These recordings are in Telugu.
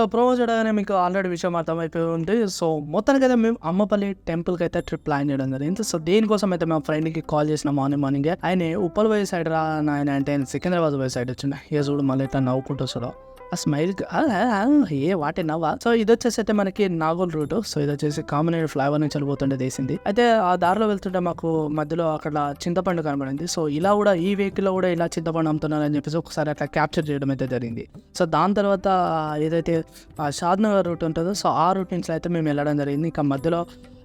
సో ప్రోమో చూడగానే మీకు ఆల్రెడీ విషయం అర్థమైపోయి ఉంది. సో మొత్తానికి అయితే మేము అమ్మపల్లి టెంపుల్కి అయితే ట్రిప్ ప్లాన్ చేయడం జరిగింది. సో దేనికోసం అయితే మా ఫ్రెండ్కి కాల్ చేసిన మార్నింగ్ మార్నింగ్ ఆయన ఉప్పల్ పోయే సైడ్ రా ఆయన అంటే ఆయన సికింద్రాబాద్ పోయే సైడ్ వచ్చింది ఏ చూడు మళ్ళీ ఇట్లా నవ్వుకుంటూ వస్తాడు. ఆ స్మైల్ ఏ వాటి నవ్వా? సో ఇది వచ్చేసి అయితే మనకి నాగోల్ రూట్. సో ఇది వచ్చేసి కామన్ ఫ్లైఓవర్ నుంచి వెళ్ళిపోతుండే దేసింది అయితే ఆ దారిలో వెళ్తుంటే మాకు మధ్యలో అక్కడ చింతపండు కనబడింది. సో ఇలా కూడా ఈ వెహికల్లో కూడా ఇలా చింతపండు అమ్ముతున్నారని చెప్పేసి ఒకసారి అట్లా క్యాప్చర్ చేయడం అయితే జరిగింది. సో దాని తర్వాత ఏదైతే షాద్నగర్ రూట్ ఉంటుందో సో ఆ రూట్ నుంచి అయితే మేము వెళ్ళడం జరిగింది. ఇంకా మధ్యలో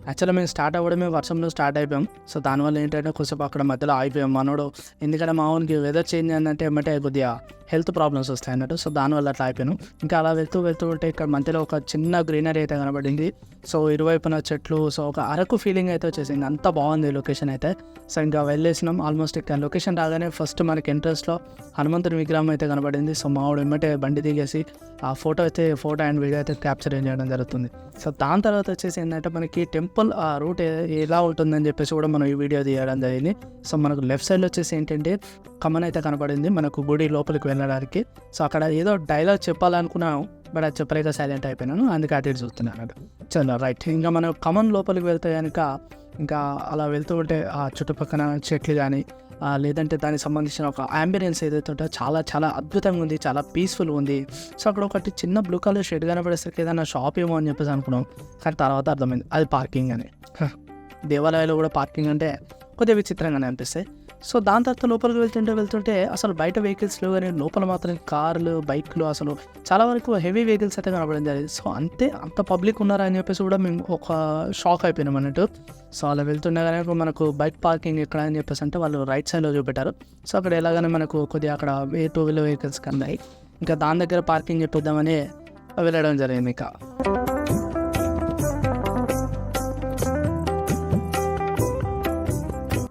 యాక్చువల్గా మేము స్టార్ట్ అవ్వడమే వర్షంలో స్టార్ట్ అయిపోయాం. సో దానివల్ల ఏంటంటే కొంచెం అక్కడ మధ్యలో ఆగిపోయాం. మనోడు ఎందుకంటే మా ఊరికి వెదర్ చేంజ్ అయిందంటే ఏమంటే కొద్దిగా హెల్త్ ప్రాబ్లమ్స్ వస్తాయి అన్నట్టు. సో దానివల్ల అట్లా అయిపోయాను. ఇంకా అలా వెళ్తూ వెళ్తూ ఉంటే ఇక్కడ మధ్యలో ఒక చిన్న గ్రీనరీ అయితే కనబడింది. సో ఇరువైపున చెట్లు సో ఒక అరకు ఫీలింగ్ అయితే వచ్చేసింది. అంత బాగుంది లొకేషన్ అయితే. సో ఇంకా వెళ్ళేసినాం. ఆల్మోస్ట్ ఇక్కడ లొకేషన్ రాగానే ఫస్ట్ మనకి ఎంట్రన్స్లో హనుమంతుని విగ్రహం అయితే కనబడింది. సో మావాడు ఎమ్మటే బండి దిగేసి ఆ ఫోటో అయితే ఫోటో అండ్ వీడియో అయితే క్యాప్చర్ చేయడం జరుగుతుంది. సో దాని తర్వాత వచ్చేసి ఏంటంటే మనకి టెంపుల్ ఆ రూట్ ఎలా ఉంటుందని చెప్పేసి కూడా మనం ఈ వీడియో తీయడం జరిగింది. సో మనకు లెఫ్ట్ సైడ్లో వచ్చేసి ఏంటంటే కమన్ అయితే కనబడింది. మనకు గుడి లోపలికి వెళ్ళడానికి. సో అక్కడ ఏదో డైలాగ్ చెప్పాలనుకున్నాను బట్ అది చెప్పలేక సైలెంట్ అయిపోయినాను. అందుకే అటు ఇటు చూస్తున్నాను చలో రైట్ ఇంకా మనం కమన్ లోపలికి వెళ్తే కనుక ఇంకా అలా వెళ్తూ ఉంటే ఆ చుట్టుపక్కల చెట్లు కానీ లేదంటే దానికి సంబంధించిన ఒక అంబియన్స్ ఏదైతే ఉంటుందో చాలా చాలా అద్భుతంగా ఉంది చాలా పీస్ఫుల్ ఉంది. సో అక్కడ ఒకటి చిన్న బ్లూ కలర్ షెడ్ కనపడేసరికి ఏదైనా షాప్ ఏమో అని చెప్పేసి అనుకున్నాం. కానీ తర్వాత అర్థమైంది అది పార్కింగ్ అని. దేవాలయాలు కూడా పార్కింగ్ అంటే కొద్దిగా విచిత్రంగానే అనిపిస్తాయి. సో దాని తర్వాత లోపలికి వెళ్తుంటే వెళ్తుంటే అసలు బయట వెహికల్స్లో కానీ లోపల మాత్రం కార్లు బైక్లు అసలు చాలా వరకు హెవీ వెహికల్స్ అయితే కనబడడం జరిగింది సో అంతే అంత పబ్లిక్ ఉన్నారా అని చెప్పేసి కూడా మేము ఒక షాక్ అయిపోయినాం అన్నట్టు. సో అలా వెళ్తుండగానే మనకు బైక్ పార్కింగ్ ఎక్కడ అని చెప్పేసి అంటే వాళ్ళు రైట్ సైడ్లో చూపెట్టారు. సో అక్కడ ఎలాగైనా మనకు కొద్దిగా అక్కడ ఏ టూ వీలర్ వెహికల్స్ కన్నాయి ఇంకా దాని దగ్గర పార్కింగ్ చెప్పిద్దామని వెళ్ళడం జరిగింది ఇంకా.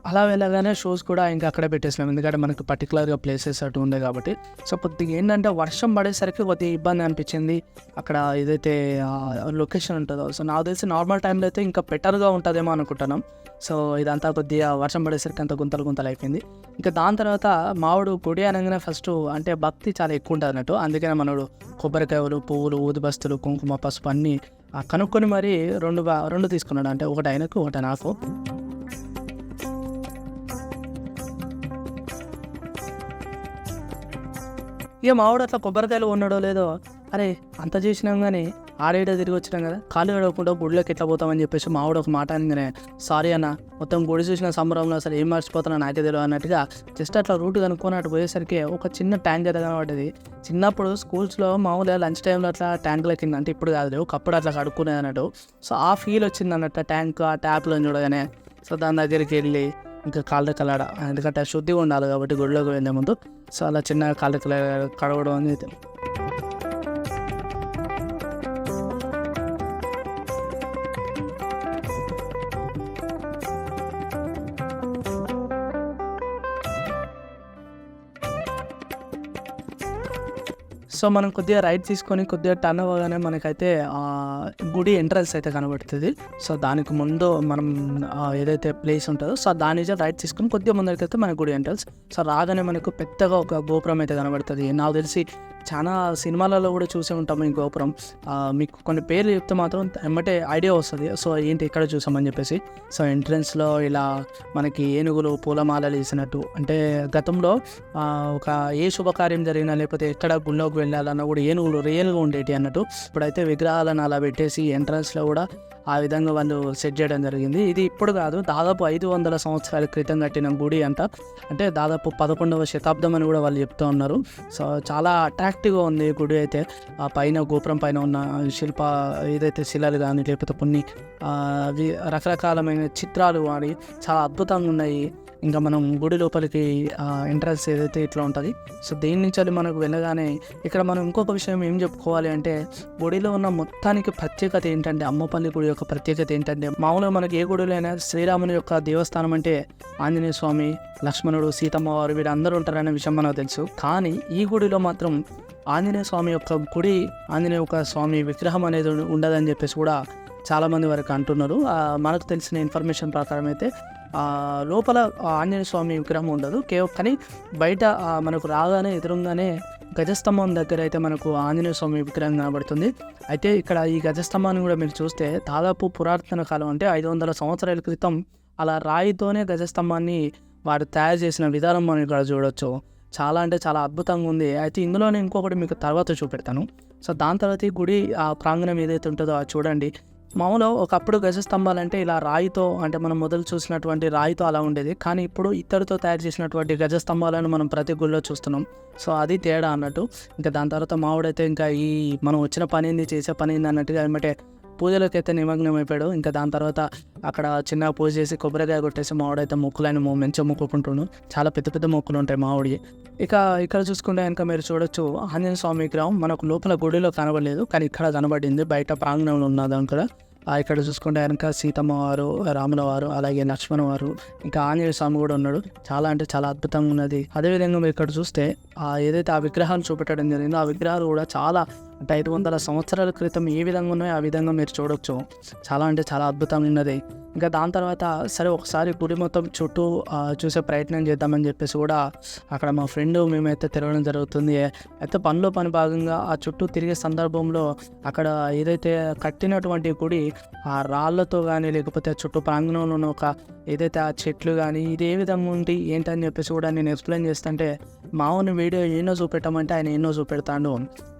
అలా వెళ్ళగానే షోస్ కూడా ఇంకా అక్కడే పెట్టేసినాం. ఎందుకంటే మనకు పర్టికులర్గా ప్లేసెస్ అటు ఉండే కాబట్టి. సో కొద్దిగా ఏంటంటే వర్షం పడేసరికి కొద్దిగా ఇబ్బంది అనిపించింది. అక్కడ ఏదైతే లొకేషన్ ఉంటుందో. సో నాకు తెలిసి నార్మల్ టైంలో అయితే ఇంకా బెటర్గా ఉంటుందేమో అనుకుంటున్నాం. సో ఇదంతా కొద్దిగా వర్షం పడేసరికి అంత గుంతలు గుంతలు అయిపోయింది. ఇంకా దాని తర్వాత మావాడు గుడి అనగానే ఫస్ట్ అంటే భక్తి చాలా ఎక్కువ ఉంటుంది అన్నట్టు. అందుకనే మనడు కొబ్బరికాయలు పువ్వులు ఊదిబస్తులు కుంకుమ పసుపు అన్నీ ఆ, కనుక్కొని మరి రెండు రెండు తీసుకున్నాడు. అంటే ఒకటి ఆయనకు ఒకటి నాకు. ఇక మావాడు అట్లా కొబ్బరికాయలు ఉన్నాడో లేదో అరే అంత చేసినాం కానీ ఆడేడ తిరిగి వచ్చినాం కదా కాలు అడగకుండా గుడిలోకి ఎట్లా పోతామని చెప్పేసి మావాడు ఒక మాట అనగానే సారీ అన్న మొత్తం గుడి చూసిన సంబరంలో అసలు ఏం మర్చిపోతున్నా నాకే తెలియదు అన్నట్టుగా జస్ట్ అట్లా రూట్ కనుక్కొని అటు పోయేసరికి ఒక చిన్న ట్యాంక్ అయితే కనబడ్డది. చిన్నప్పుడు స్కూల్స్లో మామూలుగా లంచ్ టైంలో అట్లా ట్యాంకుల కింద అంటే ఇప్పుడు కాదు ఒకప్పుడు అట్లా కడుక్కునేది అన్నట్టు. సో ఆ ఫీల్ వచ్చింది అన్నట్టు ట్యాంక్ ఆ ట్యాప్లో చూడగానే. సో దాని దగ్గరికి వెళ్ళి ఇంకా కాళ్ళ కలడ ఎందుకంటే శుద్ధిగా ఉండాలి కాబట్టి గుడిలోకి వెళ్ళే ముందు. సో అలా చిన్న కాళ్ళ కడగడం అనేది. సో మనం కొద్దిగా రైట్ తీసుకొని కొద్దిగా టర్న్ అవ్వగానే మనకైతే గుడి ఎంట్రన్స్ అయితే కనబడుతుంది. సో దానికి ముందు మనం ఏదైతే ప్లేస్ ఉంటుందో సో దాని నుంచి రైట్ తీసుకొని కొద్దిగా ముందరికైతే అయితే మన గుడి ఎంట్రన్స్. సో రాగానే మనకు పెద్దగా ఒక గోపురం అయితే కనబడుతుంది. నాకు తెలిసి చాలా సినిమాలలో కూడా చూసే ఉంటాము ఈ గోపురం. మీకు కొన్ని పేర్లు చెప్తే మాత్రం ఎమ్మటే ఐడియా వస్తుంది. సో ఏంటి ఇక్కడ చూసామని చెప్పేసి. సో ఎంట్రన్స్లో ఇలా మనకి ఏనుగులు పూలమాలలు వేసినట్టు. అంటే గతంలో ఒక ఏ శుభకార్యం జరిగినా లేకపోతే ఎక్కడ గుళ్ళోకి వెళ్ళాలన్నా కూడా ఏనుగులు రియల్గా ఉండేటి అన్నట్టు. ఇప్పుడైతే విగ్రహాలను అలా పెట్టేసి ఎంట్రన్స్లో కూడా ఆ విధంగా వాళ్ళు సెట్ చేయడం జరిగింది. ఇది ఇప్పుడు కాదు దాదాపు ఐదు వందల సంవత్సరాల క్రితం కట్టిన గుడి అంట. అంటే దాదాపు పదకొండవ శతాబ్దం అని కూడా వాళ్ళు చెప్తూ ఉన్నారు. సో చాలా అట్రాక్టివ్గా ఉంది ఈ గుడి అయితే. ఆ పైన గోపురం పైన ఉన్న శిల్ప ఏదైతే శిలలు కానీ లేకపోతే కొన్ని అవి రకరకాలమైన చిత్రాలు కానీ చాలా అద్భుతంగా ఉన్నాయి. ఇంకా మనం గుడి లోపలికి ఎంట్రన్స్ ఏదైతే ఇట్లా ఉంటుంది సో దేని నుంచి మనకు వెళ్ళగానే ఇక్కడ మనం ఇంకొక విషయం ఏం చెప్పుకోవాలి అంటే గుడిలో ఉన్న మొత్తానికి ప్రత్యేకత ఏంటంటే అమ్మపల్లి గుడి యొక్క ప్రత్యేకత ఏంటంటే మామూలుగా మనకి ఏ గుడిలో అయినా శ్రీరాముని యొక్క దేవస్థానం అంటే ఆంజనేయ స్వామి లక్ష్మణుడు సీతమ్మ వారు వీరందరూ ఉంటారనే విషయం మనకు తెలుసు. కానీ ఈ గుడిలో మాత్రం ఆంజనేయ స్వామి యొక్క గుడి ఆంజనేయ యొక్క స్వామి విగ్రహం అనేది ఉండదని చెప్పేసి కూడా చాలామంది వరకు అంటున్నారు. మనకు తెలిసిన ఇన్ఫర్మేషన్ ప్రకారం అయితే లోపల ఆంజనేయ స్వామి విగ్రహం ఉండదు. కేవలం కానీ బయట మనకు రాగానే ఎదురుగానే గజస్తంభం దగ్గర అయితే మనకు ఆంజనేయ స్వామి విగ్రహం కనబడుతుంది. అయితే ఇక్కడ ఈ గజస్తంభాన్ని కూడా మీరు చూస్తే దాదాపు పురాతన కాలం అంటే ఐదు వందల సంవత్సరాల క్రితం అలా రాయితోనే గజస్తంభాన్ని వారు తయారు చేసిన విధానం మనం ఇక్కడ చూడొచ్చు. చాలా అంటే చాలా అద్భుతంగా ఉంది. అయితే ఇందులోనే ఇంకొకటి మీకు తర్వాత చూపెడతాను. సో దాని తర్వాత ఈ గుడి ఆ ప్రాంగణం ఏదైతే ఉంటుందో అది చూడండి. మామూలు ఒకప్పుడు గజ స్తంభాలు అంటే ఇలా రాయితో అంటే మనం మొదలు చూసినటువంటి రాయితో అలా ఉండేది. కానీ ఇప్పుడు ఇత్తడితో తయారు చేసినటువంటి గజ స్తంభాలను మనం ప్రతి గుళ్ళో చూస్తున్నాం. సో అది తేడా అన్నట్టు. ఇంకా దాని తర్వాత మావిడైతే ఇంకా ఈ మనం వచ్చిన పని ఏంది చేసే పని ఏంది అన్నట్టుగా ఏమంటే పూజలోకి అయితే నిమగ్నం అయిపోయాడు. ఇంకా దాని తర్వాత అక్కడ చిన్న పూజ చేసి కొబ్బరికాయ కొట్టేసి మావాడైతే మొక్కులైన మంచిగా మొక్కుకుంటుండు. చాలా పెద్ద పెద్ద మొక్కులు ఉంటాయి మామిడి ఇక ఇక్కడ చూసుకుంటే కనుక మీరు చూడొచ్చు ఆంజనేయ స్వామి విగ్రహం మనకు లోపల గుడిలో కనబడలేదు కానీ ఇక్కడ కనబడింది. బయట ప్రాంగణంలో ఉన్నది అక్కడ ఇక్కడ చూసుకుంటే కనుక సీతమ్మ వారు రాముల వారు అలాగే లక్ష్మణ వారు ఇంకా ఆంజనేయ స్వామి కూడా ఉన్నాడు. చాలా అంటే చాలా అద్భుతంగా ఉన్నది. అదేవిధంగా మీరు ఇక్కడ చూస్తే ఏదైతే ఆ విగ్రహాన్ని చూపెట్టడం జరిగిందో ఆ విగ్రహాలు కూడా చాలా అంటే ఐదు వందల సంవత్సరాల క్రితం ఏ విధంగా ఉన్నాయో ఆ విధంగా మీరు చూడొచ్చు. చాలా అంటే చాలా అద్భుతంగా ఉన్నది. ఇంకా దాని తర్వాత సరే ఒకసారి గుడి మొత్తం చుట్టూ చూసే ప్రయత్నం చేద్దామని చెప్పేసి కూడా అక్కడ మా ఫ్రెండ్ మేమైతే తిరగడం జరుగుతుంది. అయితే పనిలో పని భాగంగా ఆ చుట్టూ తిరిగే సందర్భంలో అక్కడ ఏదైతే కట్టినటువంటి గుడి ఆ రాళ్ళతో కానీ లేకపోతే ఆ చుట్టూ ప్రాంగణంలో ఉన్న ఒక ఏదైతే ఆ చెట్లు కానీ ఇది ఏ విధంగా ఉంది ఏంటని చెప్పేసి కూడా నేను ఎక్స్ప్లెయిన్ చేస్తుంటే మావుని వీడియో ఎన్నో చూపెట్టమంటే ఆయన ఎన్నో చూపెడతాడు.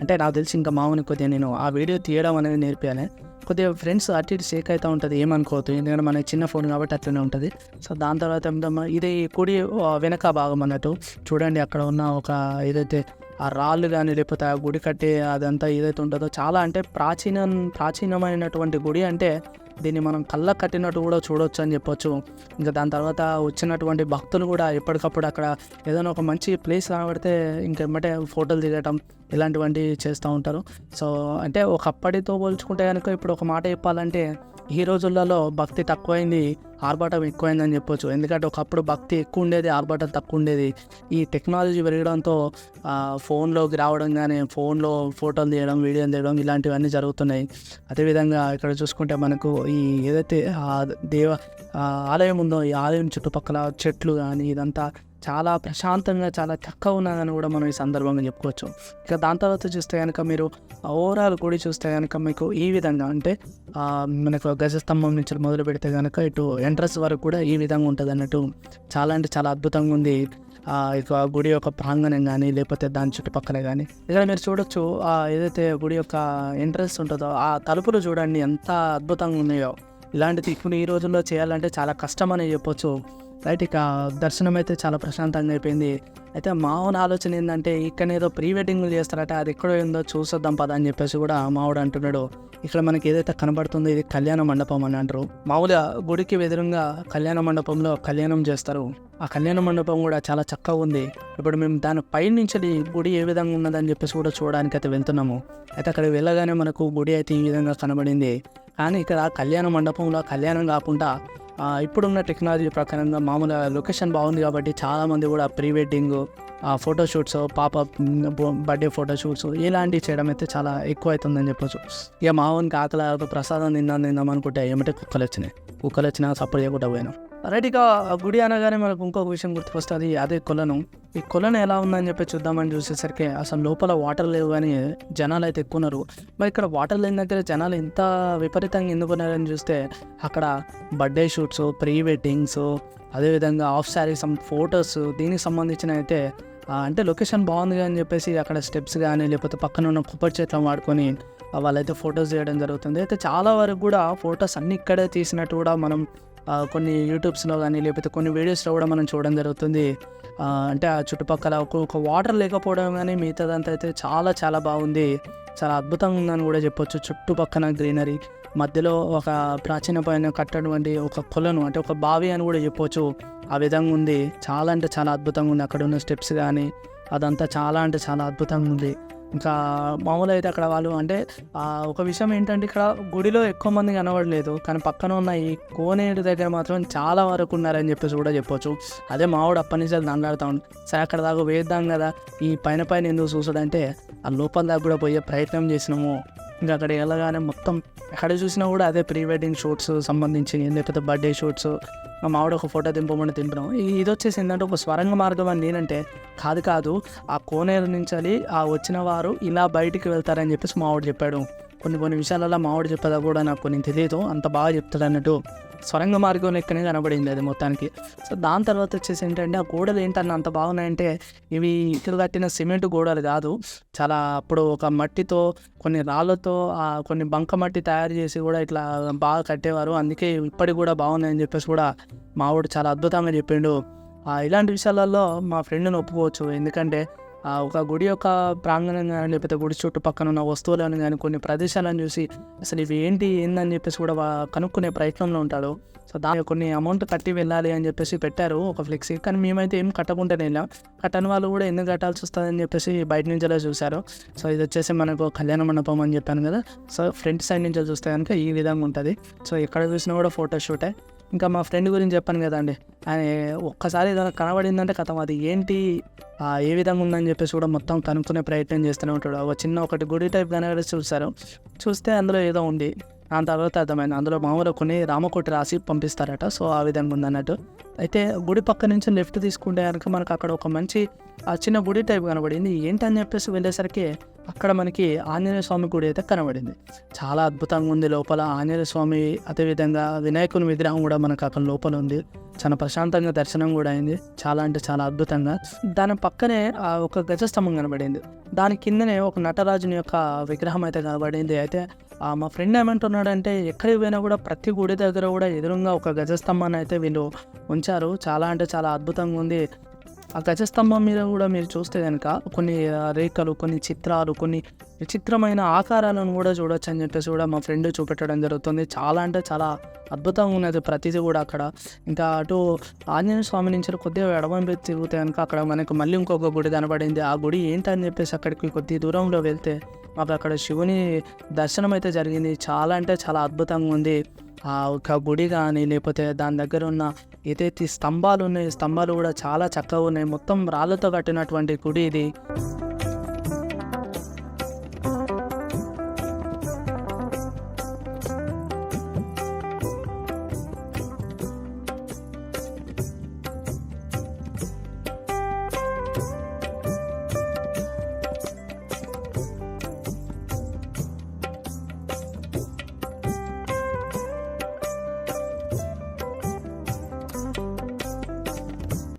అంటే నాకు తెలిసి ఇంకా మావుని కొద్దిగా నేను ఆ వీడియో తీయడం అనేది నేర్పాను కొద్దిగా ఫ్రెండ్స్ అటు ఇటు షేక్ అవుతూ ఉంటుంది ఏమనుకోవద్దు. ఎందుకంటే మన చిన్న ఫోన్ కాబట్టి అట్లనే ఉంటుంది. సో దాని తర్వాత ఇది కుడి వెనక భాగం అన్నట్టు చూడండి అక్కడ ఉన్న ఒక ఏదైతే ఆ రాళ్ళు కానీ లేకపోతే ఆ గుడి కట్టే అదంతా ఏదైతే ఉంటుందో చాలా అంటే ప్రాచీన ప్రాచీనమైనటువంటి గుడి అంటే దీన్ని మనం కళ్ళ కట్టినట్టు కూడా చూడొచ్చు అని చెప్పొచ్చు. ఇంకా దాని తర్వాత వచ్చినటువంటి భక్తులు కూడా ఎప్పటికప్పుడు అక్కడ ఏదైనా ఒక మంచి ప్లేస్ కనబడితే ఇంకెమ్మటే ఫోటోలు దిగటం ఇలాంటివంటివి చేస్తూ ఉంటారు. సో అంటే ఒకప్పటితో పోల్చుకుంటే కనుక ఇప్పుడు ఒక మాట చెప్పాలంటే ఈ రోజులలో భక్తి తక్కువైంది. ఆర్భాటం ఎక్కువైందని చెప్పొచ్చు. ఎందుకంటే ఒకప్పుడు భక్తి ఎక్కువ ఉండేది ఆర్భాటం తక్కువ ఉండేది ఈ టెక్నాలజీ పెరగడంతో ఫోన్లోకి రావడం కానీ ఫోన్లో ఫోటోలు తీయడం వీడియోలు తీయడం ఇలాంటివన్నీ జరుగుతున్నాయి. అదేవిధంగా ఇక్కడ చూసుకుంటే మనకు ఈ ఏదైతే దేవ ఆ ఆలయం ఉందో ఈ ఆలయం చుట్టుపక్కల చెట్లు కానీ ఇదంతా చాలా ప్రశాంతంగా చాలా చక్కగా ఉన్నదని కూడా మనం ఈ సందర్భంగా చెప్పుకోవచ్చు. ఇక దాని తర్వాత చూస్తే కనుక మీరు ఓవరాల్ గుడి చూస్తే కనుక మీకు ఈ విధంగా అంటే మనకు గజస్తంభం నుంచి మొదలు పెడితే కనుక ఇటు ఎంట్రన్స్ వరకు కూడా ఈ విధంగా ఉంటుంది అన్నట్టు చాలా అంటే చాలా అద్భుతంగా ఉంది. ఇక గుడి యొక్క ప్రాంగణం కానీ లేకపోతే దాని చుట్టుపక్కల కానీ ఇక్కడ మీరు చూడొచ్చు ఏదైతే గుడి యొక్క ఎంట్రన్స్ ఉంటుందో ఆ తలుపులు చూడండి ఎంత అద్భుతంగా ఉన్నాయో. ఇలాంటిది ఇప్పుడు ఈ రోజుల్లో చేయాలంటే చాలా కష్టం అని చెప్పొచ్చు. రైట్ ఇక దర్శనం అయితే చాలా ప్రశాంతంగా అయిపోయింది. అయితే మావోన ఆలోచన ఏంటంటే ఇక్కడ ఏదో ప్రీ వెడ్డింగ్లు చేస్తారట అది ఎక్కడో ఏందో చూసొద్దాం పద అని చెప్పేసి కూడా మావుడు అంటున్నాడు. ఇక్కడ మనకి ఏదైతే కనబడుతుందో ఇది కళ్యాణ మండపం అని అంటారు. మామూలుగా గుడికి ఎదురుగా కళ్యాణ మండపంలో కళ్యాణం చేస్తారు. ఆ కళ్యాణ మండపం కూడా చాలా చక్కగా ఉంది. ఇప్పుడు మేము దాని పైనుంచి గుడి ఏ విధంగా ఉన్నదని చెప్పేసి కూడా చూడడానికి అయితే వెళ్తున్నాము. అయితే అక్కడికి వెళ్ళగానే మనకు గుడి అయితే ఈ విధంగా కనబడింది. కానీ ఇక్కడ కళ్యాణ మండపంలో కళ్యాణం కాకుండా ఇప్పుడున్న టెక్నాలజీ ప్రకారంగా మామూలుగా లొకేషన్ బాగుంది కాబట్టి చాలామంది కూడా ప్రీ వెడ్డింగ్ ఫోటోషూట్స్ పాప బర్త్డే ఫోటోషూట్స్ ఇలాంటివి చేయడం అయితే చాలా ఎక్కువ అవుతుందని చెప్పొచ్చు. ఇక మామూలుగా ఆకలి ఆకలి ప్రసాదం తిందాం తిందాం అనుకుంటే ఏమంటే కుక్కలు వచ్చినాయి కుక్కలు వచ్చినా సపోర్ట్ చేయకుండా పోయినాం. రైట్ ఇక గుడి అనగానే మనకు ఇంకొక విషయం గుర్తుకొస్తుంది అదే కొలను. ఈ కొలను ఎలా ఉందని చెప్పి చూద్దామని చూసేసరికి అసలు లోపల వాటర్ లేవు కానీ జనాలు అయితే ఎక్కువ ఉన్నారు మరి ఇక్కడ వాటర్ లేని దగ్గర జనాలు ఎంత విపరీతంగా ఎందుకున్నారని చూస్తే అక్కడ బర్త్డే షూట్స్ ప్రీ వెడ్డింగ్స్ అదేవిధంగా ఆఫ్ శారీ సమ్ ఫొటోస్ దీనికి సంబంధించిన అయితే అంటే లొకేషన్ బాగుంది అని చెప్పేసి అక్కడ స్టెప్స్ కానీ లేకపోతే పక్కన ఉన్న కొబ్బరి చెట్లను వాడుకొని వాళ్ళైతే ఫొటోస్ చేయడం జరుగుతుంది. అయితే చాలా వరకు కూడా ఫొటోస్ అన్ని ఇక్కడే తీసినట్టు కూడా మనం కొన్ని యూట్యూబ్స్లో కానీ లేకపోతే కొన్ని వీడియోస్లో కూడా మనం చూడడం జరుగుతుంది. అంటే ఆ చుట్టుపక్కల ఒక వాటర్ లేకపోవడం కానీ మిగతాదంతా అయితే చాలా చాలా బాగుంది. చాలా అద్భుతంగా ఉందని కూడా చెప్పొచ్చు. చుట్టుపక్కన గ్రీనరీ మధ్యలో ఒక ప్రాచీనమైన కట్టటువంటి ఒక కొలను అంటే ఒక బావి అని కూడా చెప్పొచ్చు. ఆ విధంగా ఉంది. చాలా అంటే చాలా అద్భుతంగా ఉంది. అక్కడ ఉన్న స్టెప్స్ కానీ అదంతా చాలా అంటే చాలా అద్భుతంగా ఉంది. ఇంకా మామూలు అయితే అక్కడ వాళ్ళు అంటే ఒక విషయం ఏంటంటే ఇక్కడ గుడిలో ఎక్కువ మంది కనబడలేదు. కానీ పక్కన ఉన్న ఈ కోనేరు దగ్గర మాత్రం చాలా వరకు ఉన్నారని చెప్పేసి కూడా చెప్పొచ్చు. అదే మావాడు అప్పటి నుంచి దండాడుతూ ఉండు. సరే అక్కడ దాకా వేద్దాం కదా. ఈ పైన పైన ఎందుకు చూసాడంటే ఆ లోపల దాకా కూడా పోయే ప్రయత్నం చేసినాము. ఇంకా అక్కడ వెళ్ళగానే మొత్తం ఎక్కడ చూసినా కూడా అదే ప్రీ వెడ్డింగ్ షూట్స్ సంబంధించి లేకపోతే బర్త్డే షూట్స్. మా మామిడి ఒక ఫోటో దింపమని తింటున్నాం ఇది వచ్చేసి ఏంటంటే ఒక స్వరంగ మార్గం అని నేనంటే కాదు కాదు ఆ కోనేరు నుంచి ఆ వచ్చిన వారు ఇలా బయటికి వెళ్తారని చెప్పేసి మావిడ చెప్పాడు. కొన్ని కొన్ని విషయాలలో మావిడు చెప్పేదా కూడా నాకు కొన్ని తెలియదు అంత బాగా చెప్తాడు అన్నట్టు. స్వరంగ మార్గం లెక్కనే కనబడింది అది మొత్తానికి. సో దాని తర్వాత వచ్చేసి ఏంటంటే ఆ గోడలు ఏంటన్న అంత బాగున్నాయంటే ఇవి ఇటులు కట్టిన సిమెంట్ గోడలు కాదు. చాలా అప్పుడు ఒక మట్టితో కొన్ని రాళ్ళతో కొన్ని బంక మట్టి తయారు చేసి కూడా ఇట్లా బాగా కట్టేవారు. అందుకే ఇప్పటికి కూడా బాగున్నాయని చెప్పేసి కూడా మావాడు చాలా అద్భుతంగా చెప్పిండు. ఆ, ఇలాంటి విషయాలలో మా ఫ్రెండ్ని ఒప్పుకోవచ్చు. ఎందుకంటే ఒక గుడి యొక్క ప్రాంగణం కానీ లేకపోతే గుడి చుట్టుపక్కన ఉన్న వస్తువులను కానీ కొన్ని ప్రదేశాలను చూసి అసలు ఇవి ఏంటి? ఏందని చెప్పేసి కూడా కనుక్కునే ప్రయత్నంలో ఉంటాడు సో దాని కొన్ని అమౌంట్ కట్టి వెళ్ళాలి అని చెప్పేసి పెట్టారు ఒక ఫ్లెక్సీ. కానీ మేమైతే ఏం కట్టకుండానే వెళ్ళాం. కట్టని వాళ్ళు కూడా ఎందుకు కట్టాల్సి వస్తుందని చెప్పేసి బయట నుంచి అలా చూశారు. సో ఇది వచ్చేసి మనకు కళ్యాణ మండపం అని చెప్పాను కదా. సో ఫ్రంట్ సైడ్ నుంచి చూస్తే కనుక ఈ విధంగా ఉంటుంది. సో ఎక్కడ చూసినా కూడా ఫోటోషూటే ఇంకా మా ఫ్రెండ్ గురించి చెప్పాను కదండి. ఆయన ఒక్కసారి ఏదైనా కనబడిందంటే కథం అది. ఏంటి? ఏ విధంగా ఉందని చెప్పేసి కూడా మొత్తం కనుక్కునే ప్రయత్నం చేస్తూనే ఉంటాడు. ఒక చిన్న ఒకటి గుడి టైప్ కనబడి చూస్తారు చూస్తే అందులో ఏదో ఉంది. దాని తర్వాత అర్థమైంది. అందులో మామూలుగా కొన్ని రామకోటి రాసి పంపిస్తారట. సో ఆ విధంగా ఉందన్నట్టు. అయితే గుడి పక్క నుంచి లెఫ్ట్ తీసుకుంటే కనుక మనకు అక్కడ ఒక మంచి ఆ చిన్న గుడి టైప్ కనబడింది. ఏంటని చెప్పేసి వెళ్ళేసరికి అక్కడ మనకి ఆంజనేయ స్వామి గుడి అయితే కనబడింది. చాలా అద్భుతంగా ఉంది లోపల. ఆంజనేయ స్వామి అదేవిధంగా వినాయకుని విగ్రహం కూడా మనకు అక్కడ లోపల ఉంది. చాలా ప్రశాంతంగా దర్శనం కూడా అయింది. చాలా అంటే చాలా అద్భుతంగా. దాని పక్కనే ఆ ఒక గజస్తంభం కనబడింది. దాని కిందనే ఒక నటరాజుని యొక్క విగ్రహం అయితే కనబడింది. అయితే ఆ మా ఫ్రెండ్ ఏమంటున్నాడంటే ఎక్కడికి పోయినా కూడా ప్రతి గుడి దగ్గర కూడా ఎదురుగా ఒక గజస్తంభాన్ని అయితే వీళ్ళు ఉంచారు. చాలా అంటే చాలా అద్భుతంగా ఉంది. ఆ గజస్తంభం మీద కూడా మీరు చూస్తే కనుక కొన్ని రేఖలు కొన్ని చిత్రాలు కొన్ని విచిత్రమైన ఆకారాలను కూడా చూడొచ్చు అని చెప్పేసి కూడా మా ఫ్రెండ్ చూపెట్టడం జరుగుతుంది. చాలా అంటే చాలా అద్భుతంగా ఉన్నది ప్రతిదీ కూడా అక్కడ. ఇంకా అటు ఆంజనేయ స్వామి నుంచి కొద్దిగా ఎడమని తిరిగితే కనుక అక్కడ మనకు మళ్ళీ ఇంకొక గుడి కనబడింది. ఆ గుడి ఏంటని చెప్పేసి అక్కడికి కొద్ది దూరంలో వెళ్తే మాకు అక్కడ శివుని దర్శనం అయితే జరిగింది. చాలా అంటే చాలా అద్భుతంగా ఉంది. ఆ ఒక గుడి కానీ లేకపోతే దాని దగ్గర ఉన్న ఏదైతే స్తంభాలు ఉన్నాయి స్తంభాలు కూడా చాలా చక్కగా ఉన్నాయి. మొత్తం రాళ్ళతో కట్టినటువంటి గుడి ఇది.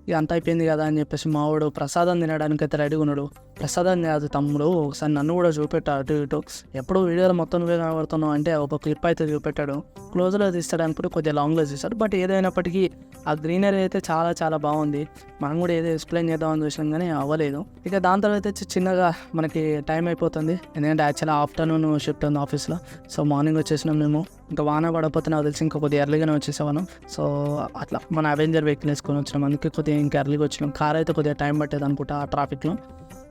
ఇక అంత అయిపోయింది కదా అని చెప్పేసి మావాడు ప్రసాదం తినడానికి అయితే రెడీగా ఉన్నాడు. ప్రసాదం కాదు తమ్ముడు ఒకసారి నన్ను కూడా చూపెట్టాడు అటు ఇటు ఎప్పుడు వీడియోలో మొత్తం నువ్వే కనబడుతున్నావు అంటే ఒక క్లిప్ అయితే చూపెట్టాడు. క్లోజ్లో తీస్తాడు అనుకుంటే కొద్దిగా లాంగ్లో తీస్తాడు. బట్ ఏదైనప్పటికీ ఆ గ్రీనరీ అయితే చాలా చాలా బాగుంది. మనం కూడా ఏదో ఎక్స్ప్లెయిన్ చేద్దామని చూసాం కానీ అవ్వలేదు. ఇక దాని తర్వాత వచ్చి చిన్నగా మనకి టైం అయిపోతుంది. ఎందుకంటే యాక్చువల్గా ఆఫ్టర్నూన్ షిఫ్ట్ ఉంది ఆఫీస్లో సో మార్నింగ్ వచ్చేసినాం మేము. ఇంకా వాన పడకపోతే నాకు తెలిసి ఇంకా కొద్దిగా ఎర్లీగానే వచ్చేసేవాను సో అట్లా మన అవెంజర్ వెహికల్ వేసుకొని వచ్చినాం. అందుకే కొద్దిగా ఇంకా ఎర్లీగా వచ్చినాం. కార్ అయితే కొద్దిగా టైం పట్టేది అనుకుంటా ఆ ట్రాఫిక్లో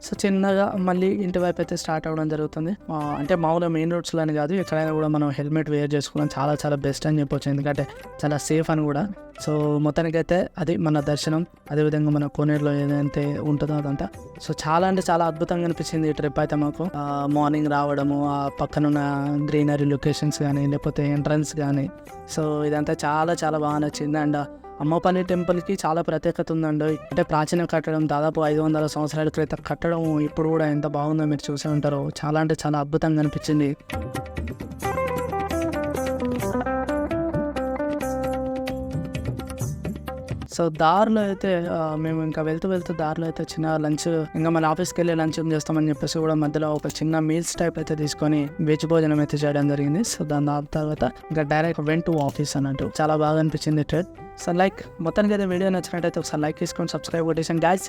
సో చిన్నగా మళ్ళీ ఇంటి వైపు అయితే స్టార్ట్ అవ్వడం జరుగుతుంది. అంటే మామూలుగా మెయిన్ రోడ్స్లో అని కాదు ఎక్కడైనా కూడా మనం హెల్మెట్ వేర్ చేసుకోవడం చాలా చాలా బెస్ట్ అని చెప్పొచ్చు. ఎందుకంటే చాలా సేఫ్ అని కూడా. సో మొత్తానికైతే అది మన దర్శనం అదేవిధంగా మన కోనేరులో ఏదైతే ఉంటుందో అదంతా. సో చాలా అంటే చాలా అద్భుతంగా అనిపించింది ఈ ట్రిప్ అయితే మాకు. మార్నింగ్ రావడము ఆ పక్కనున్న గ్రీనరీ లొకేషన్స్ కానీ లేకపోతే ఎంట్రన్స్ కానీ. సో ఇదంతా చాలా చాలా బాగా నచ్చింది. అండ్ అమ్మపల్లి టెంపుల్కి చాలా ప్రత్యేకత ఉందండి. అంటే ప్రాచీన కట్టడం దాదాపు ఐదు వందల సంవత్సరాల క్రితం కట్టడం ఇప్పుడు కూడా ఎంత బాగుందో మీరు చూసే ఉంటారు. చాలా అంటే చాలా అద్భుతంగా అనిపించింది. సో దారిలో అయితే మేము ఇంకా వెళ్తూ వెళ్తూ దారిలో అయితే చిన్న లంచ్ ఇంకా మళ్ళీ ఆఫీస్కి వెళ్ళి లంచ్ చేస్తామని చెప్పేసి కూడా మధ్యలో ఒక చిన్న మీల్స్ టైప్ అయితే తీసుకొని వెజ్ భోజనం అయితే చేయడం జరిగింది. సో దాని దాని తర్వాత ఇంకా డైరెక్ట్ వెన్ టు ఆఫీస్ అన్నట్టు. చాలా బాగా అనిపించింది ట్రెడ్. సో లైక్ మొత్తానికి అయితే వీడియో నచ్చినట్టయితే ఒకసారి లైక్ తీసుకొని సబ్స్క్రైబ్ కొట్టేసాను గ్యాస్